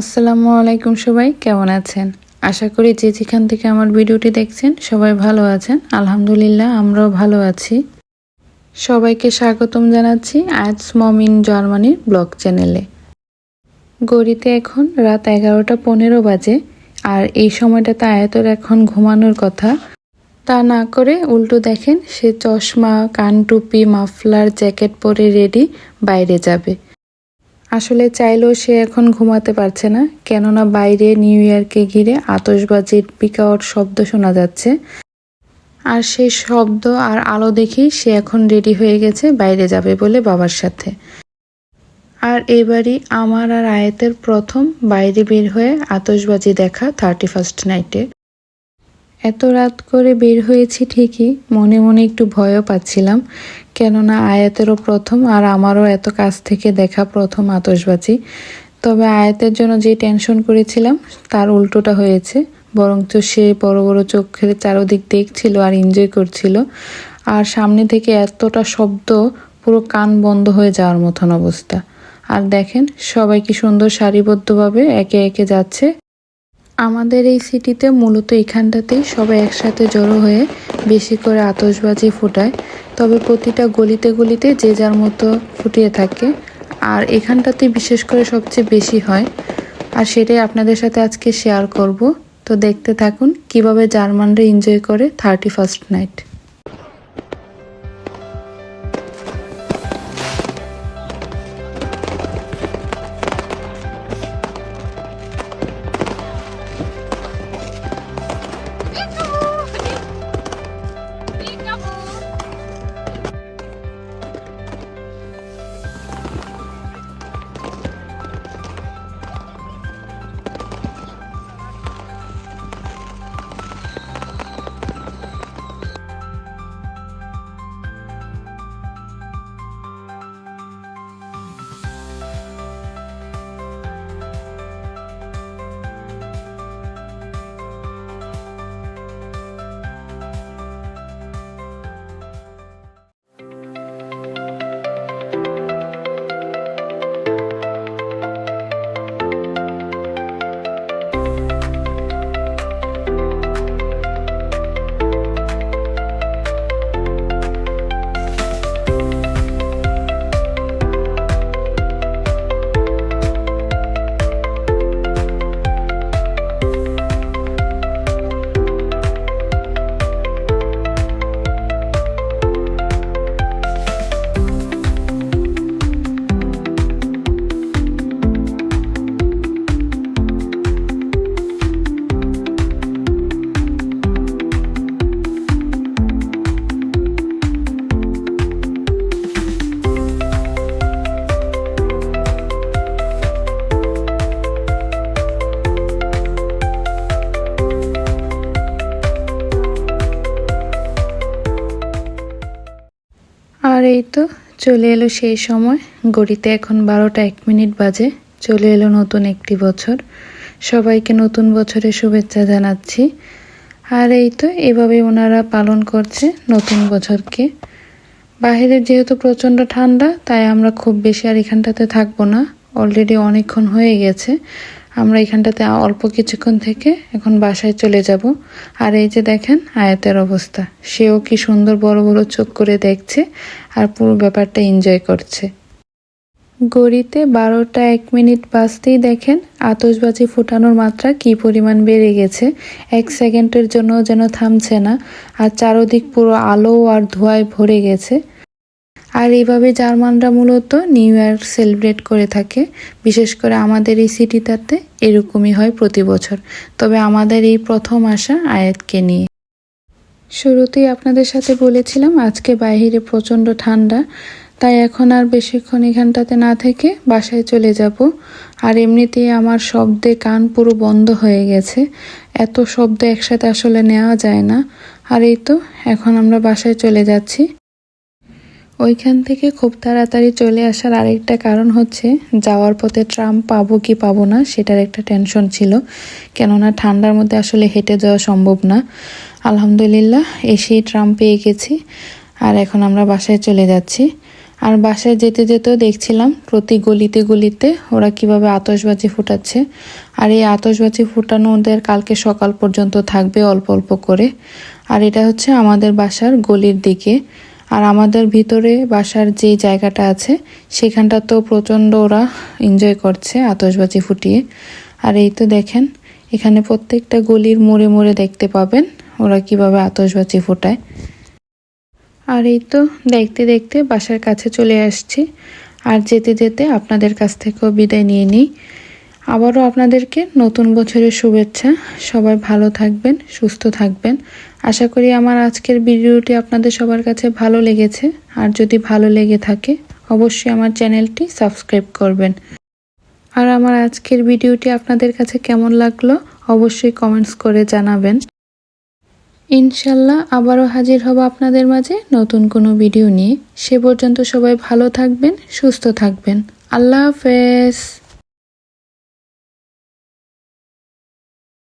আসসালামু আলাইকুম সবাই, কেমন আছেন? আশা করি যে যেখান থেকে আমার ভিডিওটি দেখছেন, সবাই ভালো আছেন। আলহামদুলিল্লাহ, আমরাও ভালো আছি। সবাইকে স্বাগতম জানাচ্ছি আজ মম ইন জার্মানির ব্লগ চ্যানেলে। গড়িতে এখন রাত এগারোটা পনেরো বাজে, আর এই সময়টাতে আয়াতর এখন ঘুমানোর কথা। তা না করে উল্টো দেখেন, সে চশমা কানটুপি মাফলার, জ্যাকেট পরে রেডি বাইরে যাবে। আসলে চাইলেও সে এখন ঘুমাতে পারছে না, কেননা বাইরে নিউ ইয়ারকে ঘিরে আতসবাজির পিকাওয়ার শব্দ শোনা যাচ্ছে। আর সেই শব্দ আর আলো দেখেই সে এখন রেডি হয়ে গেছে, বাইরে যাবে বলে বাবার সাথে। আর এবারই আমার আর আয়াতের প্রথম বাইরে বের হয়ে আতসবাজি দেখা থার্টি ফার্স্ট নাইটে এত রাত করে বের হয়েছি ঠিকই, মনে মনে একটু ভয়ও পাচ্ছিলাম। কেননা আয়াতেরও প্রথম আর আমারও এত কাছ থেকে দেখা প্রথম আতসবাজি তবে আয়াতের জন্য যে টেনশন করেছিলাম, তার উল্টোটা হয়েছে। বরঞ্চ সে বড় বড় চোখের চারোদিক দেখছিল আর এনজয় করছিল। আর সামনে থেকে এতটা শব্দ, পুরো কান বন্ধ হয়ে যাওয়ার মতন অবস্থা। আর দেখেন, সবাই কি সুন্দর সারিবদ্ধভাবে একে একে যাচ্ছে। আমাদের এই সিটিতে মূলত এখানটাতেই সবাই একসাথে জড়ো হয়ে বেশি করে আতসবাজি ফোটায়। তবে প্রতিটা গলিতে গলিতে যে যার মতো ফুটিয়ে থাকে। আর এখানটাতে বিশেষ করে সবচেয়ে বেশি হয়। আর সেটাই আপনাদের সাথে আজকে শেয়ার করব। তো দেখতে থাকুন কীভাবে জার্মানরা এনজয় করে থার্টি ফার্স্ট নাইট এই তো চলে এলো সেই সময়। গড়িতে এখন বারোটা এক মিনিট বাজে। চলে এলো নতুন একটি বছর। সবাইকে নতুন বছরের শুভেচ্ছা জানাচ্ছি। আর এই তো এভাবে ওনারা পালন করছে নতুন বছরকে। বাহিরে যেহেতু প্রচণ্ড ঠান্ডা, তাই আমরা খুব বেশি আর এখানটাতে থাকব না। অলরেডি অনেকক্ষণ হয়ে গেছে। আমরা এখানটাতে অল্প কিছুক্ষণ থেকে এখন বাসায় চলে যাব। আর এই যে দেখেন আয়াতের অবস্থা। সেও কি সুন্দর বড় বড় চোখ করে দেখছে আর পুরো ব্যাপারটা এনজয় করছে। গড়িতে বারোটা এক মিনিট বাজতেই দেখেন আতসবাজি ফুটানোর মাত্রা কি পরিমাণ বেড়ে গেছে। এক সেকেন্ডের জন্য যেন থামছে না। আর চারোদিক পুরো আলো আর ধোঁয়ায় ভরে গেছে। আর এইভাবে জার্মানরা মূলত নিউ ইয়ার সেলিব্রেট করে থাকে। বিশেষ করে আমাদের এই সিটিটাতে এরকমই হয় প্রতি বছর। তবে আমাদের এই প্রথম আসা আয়াতকে নিয়ে। শুরুতেই আপনাদের সাথে বলেছিলাম, আজকে বাইরে প্রচণ্ড ঠান্ডা, তাই এখন আর বেশিক্ষণ এখানটাতে না থেকে বাসায় চলে যাব। আর এমনিতেই আমার শব্দে কান পুরো বন্ধ হয়ে গেছে। এত শব্দ একসাথে আসলে নেওয়া যায় না। আর এই তো, এখন আমরা বাসায় চলে যাচ্ছি। ওইখান থেকে খুব তাড়াতাড়ি চলে আসার আরেকটা কারণ হচ্ছে, যাওয়ার পথে ট্রাম পাবো কি পাবো না, সেটার একটা টেনশন ছিল। কেননা ঠান্ডার মধ্যে আসলে হেঁটে যাওয়া সম্ভব না। আলহামদুলিল্লাহ, এসেই ট্রাম পেয়ে গেছি, আর এখন আমরা বাসায় চলে যাচ্ছি। আর বাসায় যেতে যেতেও দেখছিলাম, প্রতি গলিতে গলিতে ওরা কীভাবে আতশবাজি ফুটাচ্ছে। আর এই আতশবাজি ফুটানো ওদের কালকে সকাল পর্যন্ত থাকবে অল্প অল্প করে। আর এটা হচ্ছে আমাদের বাসার গলির দিকে। আর আমাদের ভিতরে বাসার যে জায়গাটা আছে, সেখানটা তো প্রচণ্ড ওরা এনজয় করছে আতশবাজি ফুটিয়ে। আর এই তো দেখেন, এখানে প্রত্যেকটা গলির মোড়ে মোড়ে দেখতে পাবেন ওরা কীভাবে আতশবাজি ফোটায়। আর এই তো দেখতে দেখতে বাসার কাছে চলে আসছি। আর যেতে যেতে আপনাদের কাছ থেকেও বিদায় নিয়ে নিই। আবারও আপনাদেরকে নতুন বছরের শুভেচ্ছা। সবাই ভালো থাকবেন, সুস্থ থাকবেন। আশা করি আমার আজকের ভিডিওটি আপনাদের সবার কাছে ভালো লেগেছে। আর যদি ভালো লেগে থাকে, অবশ্যই আমার চ্যানেলটি সাবস্ক্রাইব করবেন। আর আমার আজকের ভিডিওটি আপনাদের কাছে কেমন লাগল, অবশ্যই কমেন্টস করে জানাবেন। ইনশাল্লাহ আবারও হাজির হব আপনাদের মাঝে নতুন কোনো ভিডিও নিয়ে। সে পর্যন্ত সবাই ভালো থাকবেন, সুস্থ থাকবেন। আল্লাহ হাফেজ।